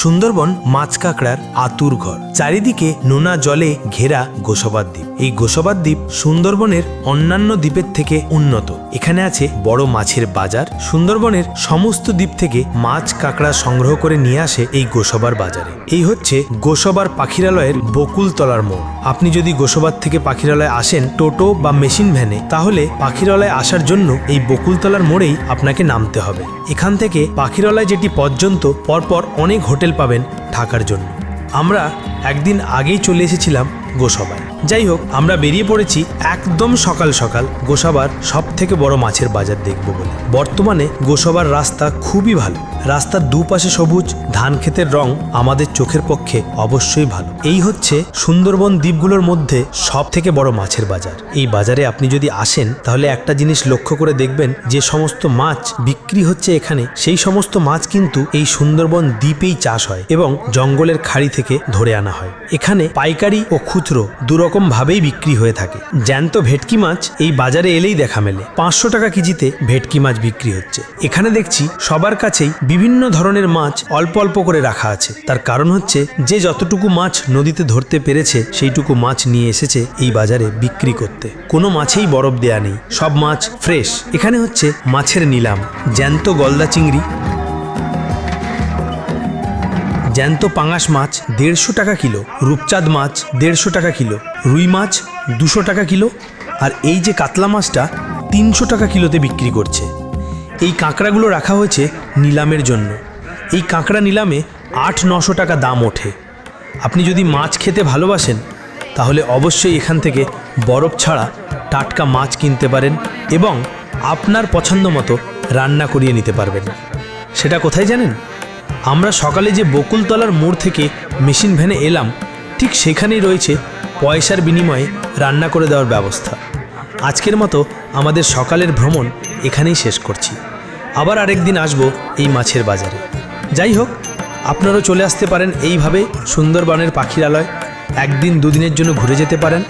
সুন্দরবন মাছ কাঁকড়ার আতুর ঘর। চারিদিকে নোনা জলে ঘেরা গোসাবাদ দ্বীপ। এই গোসাবাদ দ্বীপ সুন্দরবনের অন্যান্য দ্বীপের থেকে উন্নত। এখানে আছে বড় মাছের বাজার। সুন্দরবনের সমস্ত দ্বীপ থেকে মাছ কাঁকড়া সংগ্রহ করে নিয়ে আসে এই গোসাবার বাজারে। এই হচ্ছে গোসাবার পাখিরালয়ের বকুলতলার মোড়। আপনি যদি গোসবাদ থেকে পাখিরালয় আসেন টোটো বা মেশিন ভ্যানে, তাহলে পাখিরালয় আসার জন্য এই বকুলতলার মোড়েই আপনাকে নামতে হবে। এখান থেকে পাখিরালয় যেটি পর্যন্ত, পরপর অনেক হোটেল পাবেন থাকার জন্য। আমরা একদিন আগেই চলে এসেছিলাম গোসবায় যাই হোক আমরা বেরিয়ে পড়েছি একদম সকাল সকাল গোসাবার সব থেকে বড় মাছের বাজার দেখব বলে। বর্তমানে গোসাবার রাস্তা খুবই ভালো। রাস্তার দুপাশে সবুজ, ধান ক্ষেতের রং আমাদের চোখের পক্ষে অবশ্যই ভালো। এই হচ্ছে সুন্দরবন দ্বীপগুলোর মধ্যে সব থেকে বড় মাছের বাজার। এই বাজারে আপনি যদি আসেন, তাহলে একটা জিনিস লক্ষ্য করে দেখবেন, যে সমস্ত মাছ বিক্রি হচ্ছে এখানে। সেই সমস্ত মাছ কিন্তু এই সুন্দরবন দ্বীপেই চাষ হয় এবং জঙ্গলের খাড়ি থেকে ধরে আনা হয়। এখানে পাইকারি ও খুচরো দুরকম ভাবেই বিক্রি হয়ে থাকে। জ্যান্ত ভেটকি মাছ এই বাজারে এলেই দেখা মেলে। পাঁচশো টাকা কেজিতে ভেটকি মাছ বিক্রি হচ্ছে। এখানে দেখছি সবার কাছেই বিভিন্ন ধরনের মাছ অল্প অল্প করে রাখা আছে। তার কারণ হচ্ছে যে যতটুকু মাছ নদীতে ধরতে পেরেছে, সেইটুকু মাছ নিয়ে এসেছে এই বাজারে বিক্রি করতে। কোনো মাছেই বরফ দেয়া নেই। সব মাছ ফ্রেশ। এখানে হচ্ছে মাছের নিলাম। জ্যান্ত গলদা চিংড়ি। জ্যান্ত পাঙাশ মাছ দেড়শো টাকা কিলো, রূপচাঁদ মাছ দেড়শো টাকা কিলো, রুই মাছ দুশো টাকা কিলো, আর এই যে কাতলা মাছটা তিনশো টাকা কিলোতে বিক্রি করছে। এই কাঁকড়াগুলো রাখা হয়েছে নিলামের জন্য। এই কাঁকড়া নিলামে আট নশো টাকা দাম ওঠে। আপনি যদি মাছ খেতে ভালোবাসেন, তাহলে অবশ্যই এখান থেকে বরফ ছাড়া টাটকা মাছ কিনতে পারেন এবং আপনার পছন্দ মতো রান্না করিয়ে নিতে পারবেন। সেটা কোথায় জানেন? আমরা সকালে যে বকুলতলার মোড় থেকে মেশিন ভ্যানে এলাম, ঠিক সেখানেই রয়েছে পয়সার বিনিময়ে রান্না করে দেওয়ার ব্যবস্থা। আজকের মতো আমাদের সকালের ভ্রমণ এখানেই শেষ করছি। আবার আরেকদিন আসব এই মাছের বাজারে। যাই হোক, আপনারাও চলে আসতে পারেন এইভাবে সুন্দরবনের পাখিরালয়। একদিন দুদিনের জন্য ঘুরে যেতে পারেন।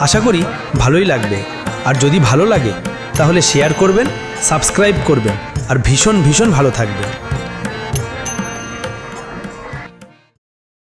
আশা করি ভালোই লাগবে। আর যদি ভালো লাগে, তাহলে শেয়ার করবেন সাবস্ক্রাইব করবেন। আর ভীষণ ভীষণ ভালো থাকবেন।